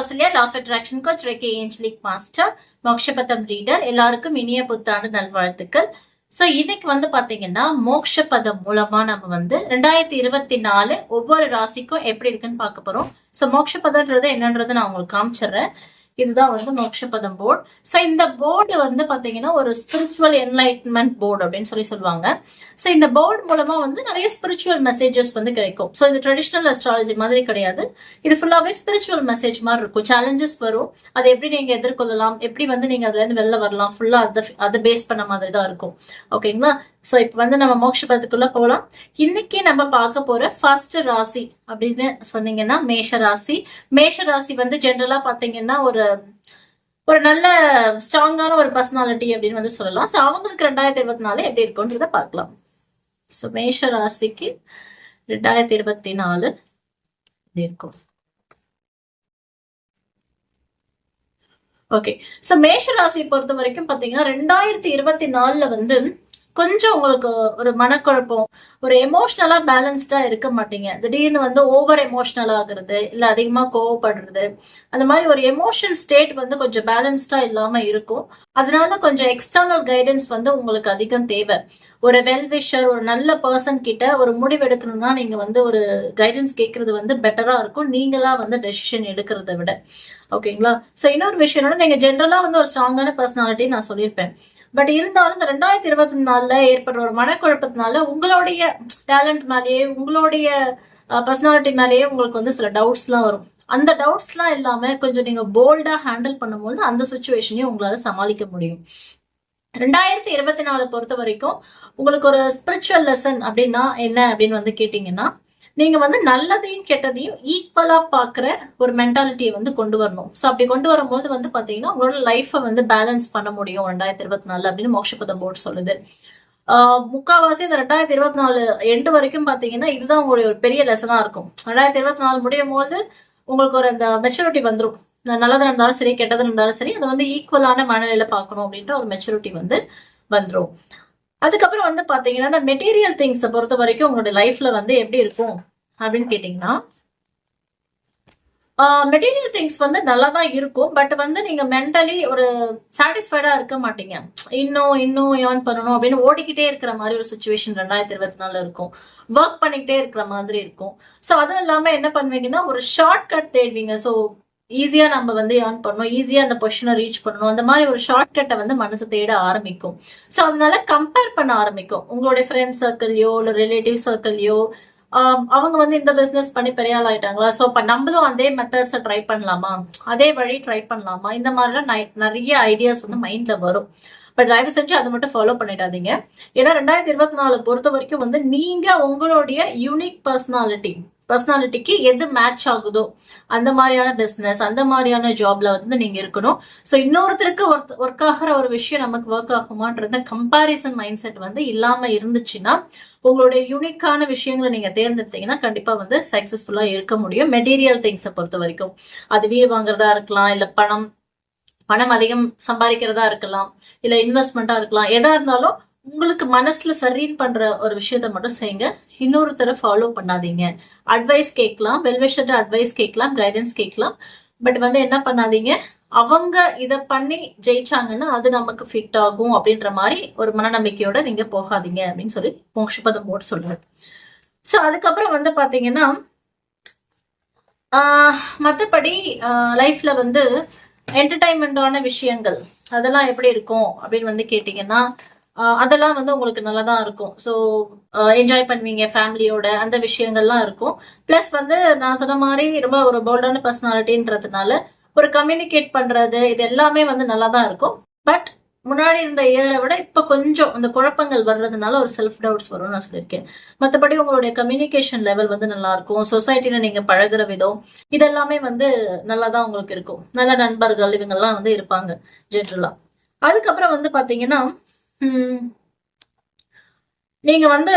Kausalya law of attraction coach reiki angelic master Mokshapatam reader எல்லாருக்கும் இனிய புத்தாண்டு நல்வாழ்த்துக்கள். ஸோ இன்னைக்கு வந்து பாத்தீங்கன்னா மோக்ஷபதம் மூலமா நம்ம வந்து ரெண்டாயிரத்தி இருபத்தி நாலு ஒவ்வொரு ராசிக்கும் எப்படி இருக்குன்னு பார்க்க போறோம். ஸோ மோக்ஷபதம்ன்றது என்னன்றது நான் உங்களுக்கு காமிச்சிடுறேன். இதுதான் வந்து மோட்சபதம் போர்டு ஸோ இந்த போர்டு வந்து பார்த்தீங்கன்னா ஒரு ஸ்பிரிச்சுவல் என்லைட்மெண்ட் போர்டு அப்படின்னு சொல்லி சொல்லுவாங்க. ஸோ இந்த போர்டு மூலமா வந்து நிறைய ஸ்பிரிச்சுவல் மெசேஜஸ் வந்து கிடைக்கும். ஸோ இது ட்ரெடிஷ்னல் அஸ்ட்ராலஜி மாதிரி கிடையாது. இது ஃபுல்லாவே ஸ்பிரிச்சுவல் மெசேஜ் மாதிரி இருக்கும். சேலஞ்சஸ் வரும். அதை எப்படி நீங்க எதிர்கொள்ளலாம்? எப்படி வந்து நீங்க அதுலேருந்து வெளில வரலாம்? ஃபுல்லா அதை அதை பேஸ் பண்ண மாதிரி தான் இருக்கும். ஓகேங்களா ஸோ இப்போ வந்து நம்ம மோட்சபதத்துக்குள்ளே போகலாம் இன்னைக்கு நம்ம பார்க்க போற ஃபர்ஸ்ட் ராசி அப்படின்னு சொன்னீங்கன்னா மேஷ ராசி மேஷ ராசி வந்து ஜென்ரலா பார்த்தீங்கன்னா ஒரு ஒரு நல்ல ஸ்ட்ராங்கான ஒரு பர்சனாலிட்டி அப்படின்னு வந்து சொல்லலாம். ஸோ அவங்களுக்கு ரெண்டாயிரத்தி இருபத்தி நாலு எப்படி இருக்கும்ன்றத பார்க்கலாம். ஸோ மேஷ ராசிக்கு ரெண்டாயிரத்தி இருபத்தி நாலு எப்படி இருக்கும்? ஓகே ஸோ மேஷ ராசியை பொறுத்த வரைக்கும் பார்த்தீங்கன்னா ரெண்டாயிரத்தி இருபத்தி நாலில் வந்து கொஞ்சம் உங்களுக்கு ஒரு மனக்குழப்பம் ஒரு எமோஷ்னலா பேலன்ஸ்டா இருக்க மாட்டீங்க. திடீர்னு வந்து ஓவர் எமோஷ்னல் ஆகுறது இல்ல அதிகமா கோவப்படுறது அந்த மாதிரி ஒரு எமோஷன் ஸ்டேட் வந்து கொஞ்சம் பேலன்ஸ்டா இல்லாம இருக்கும். அதனால கொஞ்சம் எக்ஸ்டர்னல் கைடன்ஸ் வந்து உங்களுக்கு அதிகம் தேவை. ஒரு வெல்விஷர் ஒரு நல்ல பர்சன் கிட்ட ஒரு முடிவு எடுக்கணும்னா நீங்க வந்து ஒரு கைடன்ஸ் கேட்கறது வந்து பெட்டரா இருக்கும். நீங்களா வந்து டெசிஷன் எடுக்கிறத விட. ஓகேங்களா ஸோ இன்னொரு விஷயம் நீங்க ஜென்ரலா வந்து ஒரு ஸ்ட்ராங்கான பர்சனாலிட்டி நான் சொல்லியிருப்பேன். பட் இருந்தாலும் இந்த ரெண்டாயிரத்தி இருபத்தி நாலுல ஏற்படுற ஒரு மனக்குழப்பத்தினால உங்களுடைய டேலண்ட் மேலேயே உங்களுடைய பர்சனாலிட்டி மேலேயே உங்களுக்கு வந்து சில டவுட்ஸ்லாம் வரும். அந்த டவுட்ஸ்லாம் இல்லாமல் கொஞ்சம் நீங்கள் போல்டாக ஹேண்டில் பண்ணும்போது அந்த சுச்சுவேஷனையும் உங்களால் சமாளிக்க முடியும். ரெண்டாயிரத்தி இருபத்தி நாலு பொறுத்த வரைக்கும் உங்களுக்கு ஒரு ஸ்பிரிச்சுவல் லெசன் அப்படின்னா என்ன அப்படின்னு வந்து கேட்டிங்கன்னா நீங்க வந்து நல்லதையும் கெட்டதையும் ஈக்குவலா பாக்குற ஒரு மென்டாலிட்டியை வந்து கொண்டு வரணும். ஸோ அப்படி கொண்டு வரும்போது வந்து பாத்தீங்கன்னா உங்களோட லைஃப்பை வந்து பேலன்ஸ் பண்ண முடியும் ரெண்டாயிரத்தி இருபத்தி நாலு அப்படின்னு மோட்சபத போர்டு சொல்லுது. முக்காவாசி இந்த ரெண்டாயிரத்தி இருபத்தி நாலு எண்டு வரைக்கும் பாத்தீங்கன்னா இதுதான் உங்களுடைய ஒரு பெரிய லெசனா இருக்கும். ரெண்டாயிரத்தி இருபத்தி நாலு முடியும் போது உங்களுக்கு ஒரு அந்த மெச்சூரிட்டி வந்துடும் நல்லது இருந்தாலும் சரி கெட்டது இருந்தாலும் சரி அதை வந்து ஈக்குவலான மனநிலையில பார்க்கணும் அப்படின்ற ஒரு மெச்சூரிட்டி வந்து வந்துடும் அதுக்கப்புறம் வந்து பாத்தீங்கன்னா இந்த மெட்டீரியல் திங்ஸை பொறுத்த வரைக்கும் உங்களோட லைஃப்ல வந்து எப்படி இருக்கும் அப்படின்னு கேட்டீங்கன்னா மெட்டீரியல் திங்ஸ் வந்து நல்லா தான் இருக்கும். பட் வந்து நீங்க மென்டலி ஒரு சாட்டிஸ்ஃபைடா இருக்க மாட்டீங்க. இன்னும் இன்னும் ஏர்ன் பண்ணணும் அப்படின்னு ஓடிக்கிட்டே இருக்கிற மாதிரி ஒரு சுச்சுவேஷன் ரெண்டாயிரத்தி இருபத்தி நாலு இருக்கும். ஒர்க் பண்ணிக்கிட்டே இருக்கிற மாதிரி இருக்கும். ஸோ அதுவும் இல்லாம என்ன பண்ணுவீங்கன்னா ஒரு ஷார்ட் கட் தேடுவீங்க. ஸோ ஈஸியா நம்ம வந்து ஏர்ன் பண்ணணும். ஈஸியாக அந்த பொசிஷனை ரீச் பண்ணணும். அந்த மாதிரி ஒரு ஷார்ட்கட்டை வந்து மனசு தேட ஆரம்பிக்கும். ஸோ அதனால கம்பேர் பண்ண ஆரம்பிக்கும். உங்களுடைய ஃப்ரெண்ட் சர்க்கிள்யோ இல்லை ரிலேட்டிவ் சர்க்கிள்யோ அவங்க வந்து இந்த பிஸ்னஸ் பண்ணி பெரிய ஆள் ஆயிட்டாங்களா? ஸோ இப்போ நம்மளும் அதே மெத்தட்ஸை ட்ரை பண்ணலாமா? அதே வழி ட்ரை பண்ணலாமா? இந்த மாதிரிலாம் நிறைய ஐடியாஸ் வந்து மைண்ட்ல வரும். பட் தயவு செஞ்சு அதை மட்டும் ஃபாலோ பண்ணிடாதீங்க. ஏன்னா ரெண்டாயிரத்தி இருபத்தி நாலு பொறுத்த வரைக்கும் வந்து நீங்க உங்களுடைய யூனிக் பர்சனாலிட்டி பர்சனாலிட்டிக்கு எது மேட்ச் ஆகுதோ அந்த மாதிரியான பிஸ்னஸ் அந்த மாதிரியான ஜாப்ல வந்து நீங்க இருக்கணும். ஸோ இன்னொருத்தருக்கு ஒர்க் ஒர்க் ஆகிற ஒரு விஷயம் நமக்கு ஒர்க் ஆகுமான்றது கம்பாரிசன் மைண்ட் செட் வந்து இல்லாம இருந்துச்சுன்னா உங்களுடைய யூனிக்கான விஷயங்களை நீங்க தேர்ந்தெடுத்தீங்கன்னா கண்டிப்பா வந்து சக்சஸ்ஃபுல்லா இருக்க முடியும். மெட்டீரியல் திங்ஸை பொறுத்த வரைக்கும். அது வீடு வாங்குறதா இருக்கலாம் இல்ல பணம் பணம் அதிகம் சம்பாதிக்கிறதா இருக்கலாம் இல்ல இன்வெஸ்ட்மெண்ட்டா இருக்கலாம் எதா இருந்தாலும் உங்களுக்கு மனசுல சரின்னு பண்ற ஒரு விஷயத்த மட்டும் செய்யுங்க. இன்னொருத்தரை ஃபாலோ பண்ணாதீங்க. அட்வைஸ் கேட்கலாம் வெல்விஷர்ட்ட அட்வைஸ் கேட்கலாம் கைடன்ஸ் கேட்கலாம். பட் வந்து என்ன பண்ணாதீங்க? அவங்க இதை பண்ணி ஜெயிச்சாங்கன்னா அது நமக்கு ஃபிட் ஆகும் அப்படின்ற மாதிரி ஒரு மனநம்பிக்கையோட நீங்க போகாதீங்க அப்படின்னு சொல்லி மோக்ஷபதம் போட்டு சொல்றாரு. ஸோ அதுக்கப்புறம் வந்து பாத்தீங்கன்னா மற்றபடி லைஃப்ல வந்து என்டர்டைன்மெண்டான விஷயங்கள் அதெல்லாம் எப்படி இருக்கும் அப்படின்னு வந்து கேட்டீங்கன்னா அதெல்லாம் வந்து உங்களுக்கு நல்லா தான் இருக்கும் ஸோ என்ஜாய் பண்ணுவீங்க ஃபேமிலியோட அந்த விஷயங்கள்லாம் இருக்கும். ப்ளஸ் வந்து நான் சொன்ன மாதிரி ரொம்ப ஒரு போல்டான பர்சனாலிட்டின்றதுனால ஒரு கம்யூனிகேட் பண்றது இது எல்லாமே வந்து நல்லா தான் இருக்கும். பட் முன்னாடி இருந்த இயரை விட இப்போ கொஞ்சம் அந்த குழப்பங்கள் வர்றதுனால ஒரு செல்ஃப் டவுட்ஸ் வரும்னு நான் சொல்லியிருக்கேன். மற்றபடி உங்களுடைய கம்யூனிகேஷன் லெவல் வந்து நல்லா இருக்கும். சொசைட்டில நீங்க பழகுற விதம் இதெல்லாமே வந்து நல்லா தான் உங்களுக்கு இருக்கும். நல்ல நண்பர்கள் இவங்கெல்லாம் வந்து இருப்பாங்க ஜென்ரலா அதுக்கப்புறம் வந்து பாத்தீங்கன்னா நீங்க வந்து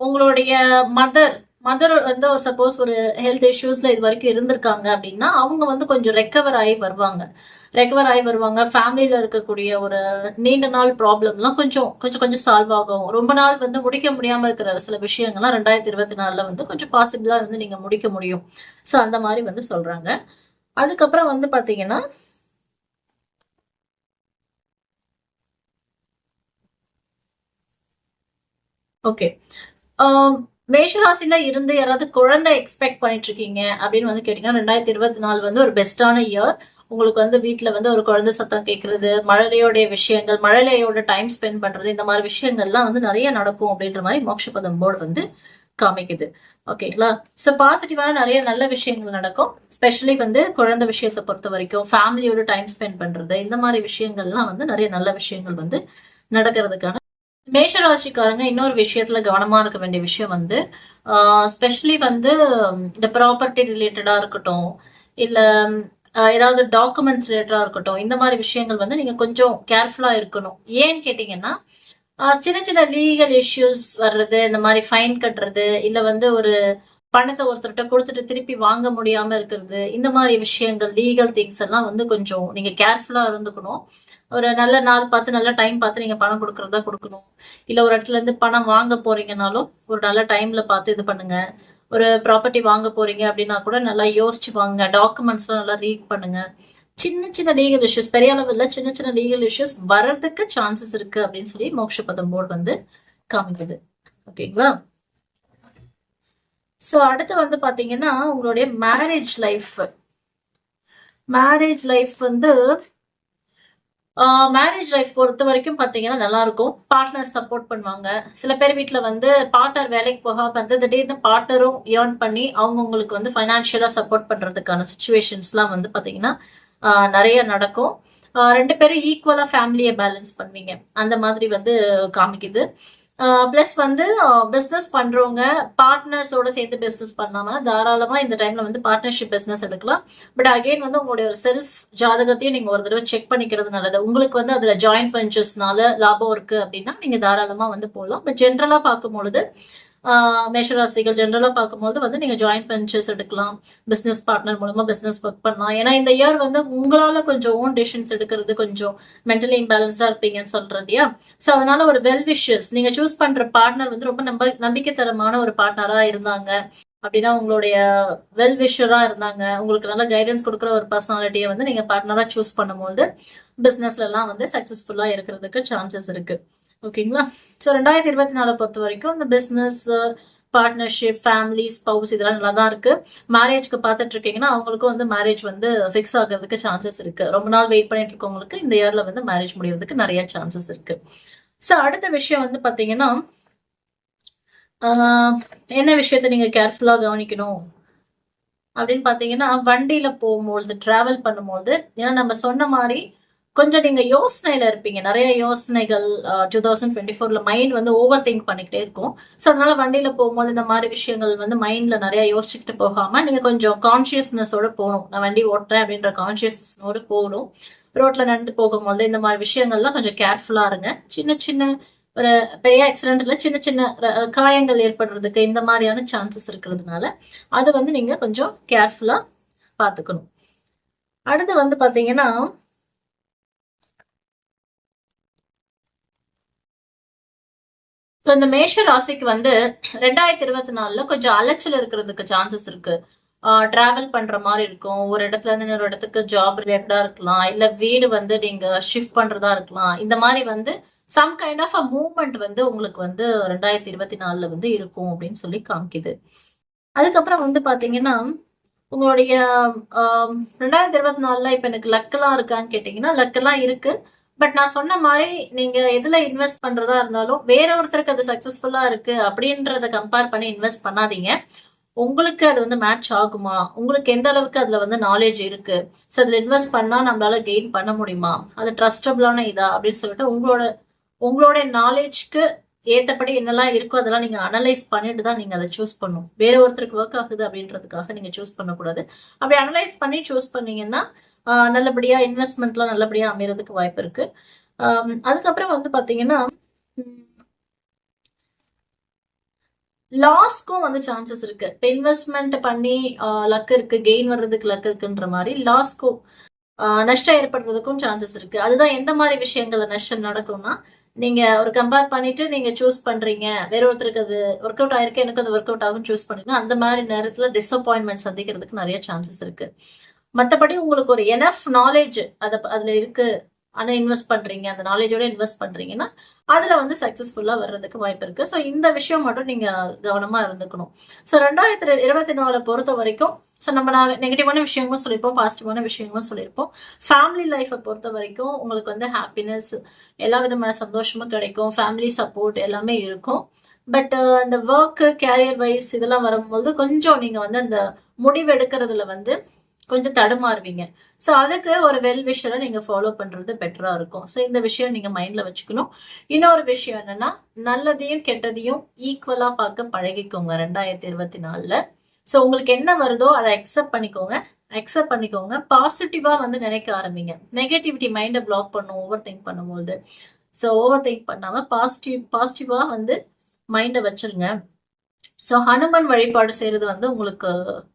உங்களுடைய மதர் மதர் வந்து ஒரு சப்போஸ் ஒரு ஹெல்த் இஷ்யூஸ்ல இது வரைக்கும் இருந்திருக்காங்க அப்படின்னா அவங்க வந்து கொஞ்சம் ரெக்கவர் ஆகி வருவாங்க. ரெக்கவர் ஆகி வருவாங்க. ஃபேமிலியில் இருக்கக்கூடிய ஒரு நீண்ட நாள் ப்ராப்ளம்லாம் கொஞ்சம் கொஞ்சம் கொஞ்சம் சால்வ் ஆகும். ரொம்ப நாள் வந்து முடிக்க முடியாம இருக்கிற சில விஷயங்கள்லாம் ரெண்டாயிரத்தி இருபத்தி நாலில் வந்து கொஞ்சம் பாசிபிளாக வந்து நீங்க முடிக்க முடியும். ஸோ அந்த மாதிரி வந்து சொல்றாங்க. அதுக்கப்புறம் வந்து பாத்தீங்கன்னா ஓகே மேஷராசில இருந்து யாராவது குழந்தை எக்ஸ்பெக்ட் பண்ணிட்டு இருக்கீங்க அப்படின்னு வந்து கேட்டீங்கன்னா ரெண்டாயிரத்தி இருபத்தி நாலு வந்து ஒரு பெஸ்டான இயர் உங்களுக்கு வந்து வீட்டில் வந்து ஒரு குழந்தை சத்தம் கேட்கறது மழலையோடைய விஷயங்கள் மழலையோட டைம் ஸ்பெண்ட் பண்ணுறது இந்த மாதிரி விஷயங்கள்லாம் வந்து நிறைய நடக்கும் அப்படின்ற மாதிரி மோட்சபதம் போர்டு வந்து காமிக்குது. ஓகேங்களா ஸோ பாசிட்டிவான நிறைய நல்ல விஷயங்கள் நடக்கும். ஸ்பெஷலி வந்து குழந்தை விஷயத்தை பொறுத்த வரைக்கும் ஃபேமிலியோட டைம் ஸ்பெண்ட் பண்ணுறது இந்த மாதிரி விஷயங்கள்லாம் வந்து நிறைய நல்ல விஷயங்கள் வந்து நடக்கிறதுக்கான மேஷராசிக்காரங்க இன்னொரு விஷயத்துல கவனமா இருக்க வேண்டிய விஷயம் வந்து ஸ்பெஷலி வந்து இந்த ப்ராப்பர்ட்டி ரிலேட்டடா இருக்கட்டும் இல்லை ஏதாவது டாக்குமெண்ட்ஸ் ரிலேட்டடாக இருக்கட்டும் இந்த மாதிரி விஷயங்கள் வந்து நீங்கள் கொஞ்சம் கேர்ஃபுல்லாக இருக்கணும். ஏன்னு கேட்டிங்கன்னா சின்ன சின்ன லீகல் இஷ்யூஸ் வர்றது இந்த மாதிரி ஃபைன் கட்டுறது இல்லை வந்து ஒரு பணத்தை ஒருத்தர்கிட்ட கொடுத்துட்டு திருப்பி வாங்க முடியாமல் இருக்கிறது இந்த மாதிரி விஷயங்கள் லீகல் திங்ஸ் எல்லாம் வந்து கொஞ்சம் நீங்கள் கேர்ஃபுல்லாக இருந்துக்கணும். ஒரு நல்ல நாள் பார்த்து நல்ல டைம் பார்த்து நீங்கள் பணம் கொடுக்குறதா கொடுக்கணும். இல்லை ஒரு இடத்துல இருந்து பணம் வாங்க போறீங்கனாலும் ஒரு நல்ல டைமில் பார்த்து இது பண்ணுங்கள் ஒரு ப்ராப்பர்ட்டி வாங்க போறீங்க அப்படின்னா கூட நல்லா யோசிச்சு வாங்க டாக்குமெண்ட்ஸ்லாம் நல்லா ரீட் பண்ணுங்க. சின்ன சின்ன லீகல் இஷ்யூஸ் பெரிய அளவில் சின்ன சின்ன லீகல் இஷ்யூஸ் வர்றதுக்கு சான்சஸ் இருக்கு அப்படின்னு சொல்லி மோட்சபதம் போர்டு வந்து காமிக்குது. ஓகேங்களா ஸோ அடுத்து வந்து பாத்தீங்கன்னா உங்களுடைய மேரேஜ் லைஃப் மேரேஜ் லைஃப் வந்து மேரேஜ் லைஃப் பொறுத்த வரைக்கும் பார்த்தீங்கன்னா நல்லா இருக்கும் பார்ட்னர் சப்போர்ட் பண்ணுவாங்க. சில பேர் வீட்டில் வந்து பார்ட்னர் வேலைக்கு போக வந்து திடீர்னு பார்ட்னரும் ஏர்ன் பண்ணி அவங்கவுங்களுக்கு வந்து ஃபைனான்ஷியலாக சப்போர்ட் பண்ணுறதுக்கான சுச்சுவேஷன்ஸ்லாம் வந்து பார்த்தீங்கன்னா நிறைய நடக்கும். ரெண்டு பேரும் ஈக்குவலாக ஃபேமிலியை பேலன்ஸ் பண்ணுவீங்க. அந்த மாதிரி வந்து காமிக்குது. ப்ளஸ் வந்து பிஸ்னஸ் பண்ணுறவங்க பார்ட்னர்ஸோட சேர்ந்து பிஸ்னஸ் பண்ணாமல் தாராளமாக இந்த டைமில் வந்து பார்ட்னர்ஷிப் பிஸ்னஸ் எடுக்கலாம். பட் அகெயின் வந்து உங்களுடைய ஒரு செல்ஃப் ஜாதகத்தையும் நீங்கள் ஒரு தடவை செக் பண்ணிக்கிறது நல்லது. உங்களுக்கு வந்து அதில் ஜாயின்ட் வெஞ்சர்ஸ்னால லாபம் இருக்குது அப்படின்னா நீங்கள் தாராளமாக வந்து போகலாம் பட் ஜென்ரலாக பார்க்கும்பொழுது மேஷராசிகள் ஜென்ரலாக பார்க்கும்போது வந்து நீங்கள் ஜாயிண்ட் வெஞ்சர்ஸ் எடுக்கலாம் பிஸ்னஸ் பார்ட்னர் மூலமாக பிஸ்னஸ் ஒர்க் பண்ணலாம். ஏன்னா இந்த இயர் வந்து உங்களால் கொஞ்சம் ஓன் டிசிஷன்ஸ் எடுக்கிறது கொஞ்சம் மென்டலி இம்பேலன்ஸ்டாக இருப்பீங்கன்னு சொல்கிறேன் இல்லையா ஸோ அதனால ஒரு வெல் விஷஸ் நீங்கள் சூஸ் பண்ணுற பார்ட்னர் வந்து ரொம்ப நம்ப நம்பிக்கை தரமான ஒரு பார்ட்னராக இருந்தாங்க. அப்படின்னா உங்களுடைய வெல் விஷராக இருந்தாங்க. உங்களுக்கு நல்ல கைடன்ஸ் கொடுக்குற ஒரு பர்சனாலிட்டியை வந்து நீங்கள் பார்ட்னராக சூஸ் பண்ணும்போது பிஸ்னஸ்லலாம் வந்து சக்ஸஸ்ஃபுல்லாக இருக்கிறதுக்கு சான்சஸ் இருக்குது ஓகேங்களா? ஸோ ரெண்டாயிரத்தி இருபத்தி நாலு பொறுத்த வரைக்கும் இந்த பிஸ்னஸ் பார்ட்னர்ஷிப் ஃபேமிலி ஸ்பவுஸ் இதெல்லாம் நல்லா தான் இருக்கு மேரேஜ்க்கு பார்த்துட்டு இருக்கீங்கன்னா அவங்களுக்கும் வந்து மேரேஜ் வந்து ஃபிக்ஸ் ஆகிறதுக்கு சான்சஸ் இருக்கு. ரொம்ப நாள் வெயிட் பண்ணிட்டு இருக்கவங்களுக்கு இந்த இயர்ல வந்து மேரேஜ் முடியறதுக்கு நிறைய சான்சஸ் இருக்கு. ஸோ அடுத்த விஷயம் வந்து பார்த்தீங்கன்னா என்ன விஷயத்த நீங்க கேர்ஃபுல்லா கவனிக்கணும்? அப்படின்னு பார்த்தீங்கன்னா வண்டியில போகும்பொழுது டிராவல் பண்ணும்போது ஏன்னா நம்ம சொன்ன மாதிரி கொஞ்சம் நீங்க யோசனையில இருப்பீங்க. நிறைய யோசனைகள் டூ தௌசண்ட் டுவெண்ட்டி ஃபோர்ல மைண்ட் வந்து ஓவர் திங்க் பண்ணிக்கிட்டே இருக்கும். ஸோ அதனால வண்டியில போகும்போது இந்த மாதிரி விஷயங்கள் வந்து மைண்ட்ல நிறைய யோசிச்சுக்கிட்டு போகாம நீங்க கொஞ்சம் கான்சியஸ்னஸோட போகணும். நான் வண்டி ஓட்டுறேன் அப்படின்ற கான்சியஸ்னஸோட போகணும். ரோட்ல நடந்து போகும்போது இந்த மாதிரி விஷயங்கள்லாம் கொஞ்சம் கேர்ஃபுல்லா இருங்க. சின்ன சின்ன ஒரு பெரிய ஆக்சிடென்ட்ல சின்ன சின்ன காயங்கள் ஏற்படுறதுக்கு இந்த மாதிரியான சான்சஸ் இருக்கிறதுனால அது வந்து நீங்க கொஞ்சம் கேர்ஃபுல்லா பார்த்துக்கணும். அடுத்து வந்து பாத்தீங்கன்னா ஸோ இந்த மேஷ ராசிக்கு வந்து ரெண்டாயிரத்தி இருபத்தி நாலுல கொஞ்சம் அலைச்சல் இருக்கிறதுக்கு சான்சஸ் இருக்கு. டிராவல் பண்ற மாதிரி இருக்கும். ஒரு இடத்துல இருந்து இன்னொரு இடத்துக்கு ஜாப் ரிலேட்டடா இருக்கலாம். இல்ல வீடு வந்து நீங்க ஷிஃப்ட் பண்றதா இருக்கலாம். இந்த மாதிரி வந்து some kind of a movement வந்து உங்களுக்கு வந்து ரெண்டாயிரத்தி இருபத்தி நாலுல வந்து இருக்கும் அப்படின்னு சொல்லி காமிக்குது. அதுக்கப்புறம் வந்து பாத்தீங்கன்னா உங்களுடைய ரெண்டாயிரத்தி இருபத்தி நாலுல இப்ப எனக்கு லக்கெல்லாம் இருக்கான்னு கேட்டீங்கன்னா லக்கெல்லாம் இருக்கு. பட் நான் சொன்ன மாதிரி நீங்க எதுல இன்வெஸ்ட் பண்றதா இருந்தாலும் வேற ஒருத்தருக்கு அது சக்சஸ்ஃபுல்லா இருக்கு அப்படின்றத கம்பேர் பண்ணி இன்வெஸ்ட் பண்ணாதீங்க. உங்களுக்கு அது வந்து மேட்ச் ஆகுமா? உங்களுக்கு எந்த அளவுக்கு அதுல வந்து நாலேஜ் இருக்கு? ஸோ அதுல இன்வெஸ்ட் பண்ணா நம்மளால கெயின் பண்ண முடியுமா? அது ட்ரஸ்டபிளான இதா? அப்படின்னு சொல்லிட்டு உங்களோட உங்களோட நாலேஜ்க்கு ஏத்தபடி என்னெல்லாம் இருக்கோ அதெல்லாம் நீங்க அனலைஸ் பண்ணிட்டு தான் நீங்க அதை சூஸ் பண்ணும் வேற ஒருத்தருக்கு ஒர்க் ஆகுது அப்படின்றதுக்காக நீங்க சூஸ் பண்ணக்கூடாது. அப்படி அனலைஸ் பண்ணி சூஸ் பண்ணீங்கன்னா நல்லபடியாக இன்வெஸ்ட்மெண்ட்லாம் நல்லபடியாக அமைகிறதுக்கு வாய்ப்பு இருக்கு. அதுக்கப்புறம் வந்து பார்த்தீங்கன்னா லாஸ்க்கும் வந்து சான்சஸ் இருக்கு. இப்போ இன்வெஸ்ட்மெண்ட் பண்ணி லக் இருக்கு கெயின் வர்றதுக்கு லக் இருக்குன்ற மாதிரி லாஸ்க்கும் நஷ்டம் ஏற்படுறதுக்கும் சான்சஸ் இருக்கு. அதுதான் எந்த மாதிரி விஷயங்கள்ல நஷ்டம் நடக்கும்னா நீங்க ஒரு கம்பேர் பண்ணிட்டு நீங்க சூஸ் பண்றீங்க. வேற ஒருத்தருக்கு அது ஒர்க் அவுட் ஆயிருக்கு எனக்கு அது ஒர்க் அவுட் ஆகும் சூஸ் பண்ணுங்க அந்த மாதிரி நேரத்துல டிசப்பாயின்மெண்ட் சந்திக்கிறதுக்கு நிறைய சான்சஸ் இருக்கு. மற்றபடி உங்களுக்கு ஒரு எனஃப் நாலேஜ் அதை அதில் இருக்கு. ஆனால் இன்வெஸ்ட் பண்ணுறீங்க அந்த நாலேஜோட இன்வெஸ்ட் பண்ணுறீங்கன்னா அதில் வந்து சக்ஸஸ்ஃபுல்லாக வர்றதுக்கு வாய்ப்பு இருக்குது ஸோ இந்த விஷயம் மட்டும் நீங்கள் கவனமாக இருந்துக்கணும். ஸோ ரெண்டாயிரத்தி இருபத்தி நாலு பொறுத்த வரைக்கும் ஸோ நம்ம நான் நெகட்டிவான விஷயங்களும் சொல்லியிருப்போம் பாசிட்டிவான விஷயங்களும் சொல்லியிருப்போம். ஃபேமிலி லைஃப்பை பொறுத்த வரைக்கும் உங்களுக்கு வந்து ஹாப்பினஸ் எல்லா விதமான சந்தோஷமும் கிடைக்கும். ஃபேமிலி சப்போர்ட் எல்லாமே இருக்கும். பட் அந்த ஒர்க்கு கேரியர் வைஸ் இதெல்லாம் வரும்போது கொஞ்சம் நீங்கள் வந்து அந்த முடிவு எடுக்கிறதுல வந்து கொஞ்சம் தடுமாறுவீங்க. ஸோ அதுக்கு ஒரு வெல் விஷரை நீங்கள் ஃபாலோ பண்ணுறது பெட்டராக இருக்கும். ஸோ இந்த விஷயம் நீங்கள் மைண்டில் வச்சுக்கணும். இன்னொரு விஷயம் என்னன்னா நல்லதையும் கெட்டதையும் ஈக்குவலாக பார்க்க பழகிக்கோங்க ரெண்டாயிரத்தி இருபத்தி நாலில். ஸோ உங்களுக்கு என்ன வருதோ அதை அக்செப்ட் பண்ணிக்கோங்க. அக்செப்ட் பண்ணிக்கோங்க. பாசிட்டிவாக வந்து நினைக்க ஆரம்பிங்க. நெகட்டிவிட்டி மைண்டை பிளாக் பண்ணும் ஓவர் திங்க் பண்ணும்போது ஸோ ஓவர் திங்க் பண்ணாமல் பாசிட்டிவ் பாசிட்டிவாக வந்து மைண்டை வச்சிருங்க. ஸோ ஹனுமன் வழிபாடு செய்யறது வந்து உங்களுக்கு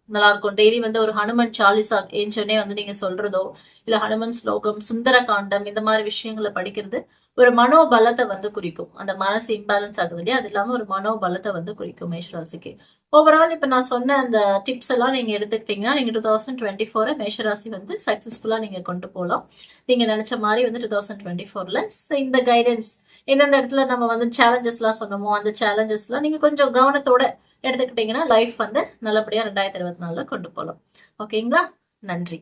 நல்லா இருக்கும் டெய்லி வந்து ஒரு ஹனுமன் சாலிசா ஏஞ்சனே வந்து நீங்க சொல்றதோ இல்ல ஹனுமன் ஸ்லோகம் சுந்தர காண்டம் இந்த மாதிரி விஷயங்களை படிக்கிறது ஒரு மனோபலத்தை வந்து குறிக்கும். அந்த மனசு இம்பேலன்ஸ் ஆகுது இல்லையா? அது இல்லாம ஒரு மனோபலத்தை வந்து குறிக்கும் மேஷராசிக்கு. ஓவரால் இப்ப நான் சொன்ன அந்த டிப்ஸ் எல்லாம் நீங்க எடுத்துக்கிட்டீங்கன்னா நீங்க டூ தௌசண்ட் டுவெண்ட்டி ஃபோரை மேஷராசி வந்து சக்சஸ்ஃபுல்லா நீங்க கொண்டு போகலாம் நீங்க நினைச்ச மாதிரி வந்து டூ தௌசண்ட் டுவெண்ட்டி ஃபோர்ல இந்த கைடன்ஸ் எந்தெந்த இடத்துல நம்ம வந்து சேலஞ்சஸ்லாம் சொன்னோமோ அந்த சேலஞ்சஸ்லாம் நீங்க கொஞ்சம் கவனத்தோட எடுத்துக்கிட்டீங்கன்னா லைஃப் வந்து நல்லபடியா ரெண்டாயிரத்தி இருபத்தி நாலுல கொண்டு போகலாம் ஓகேங்களா நன்றி.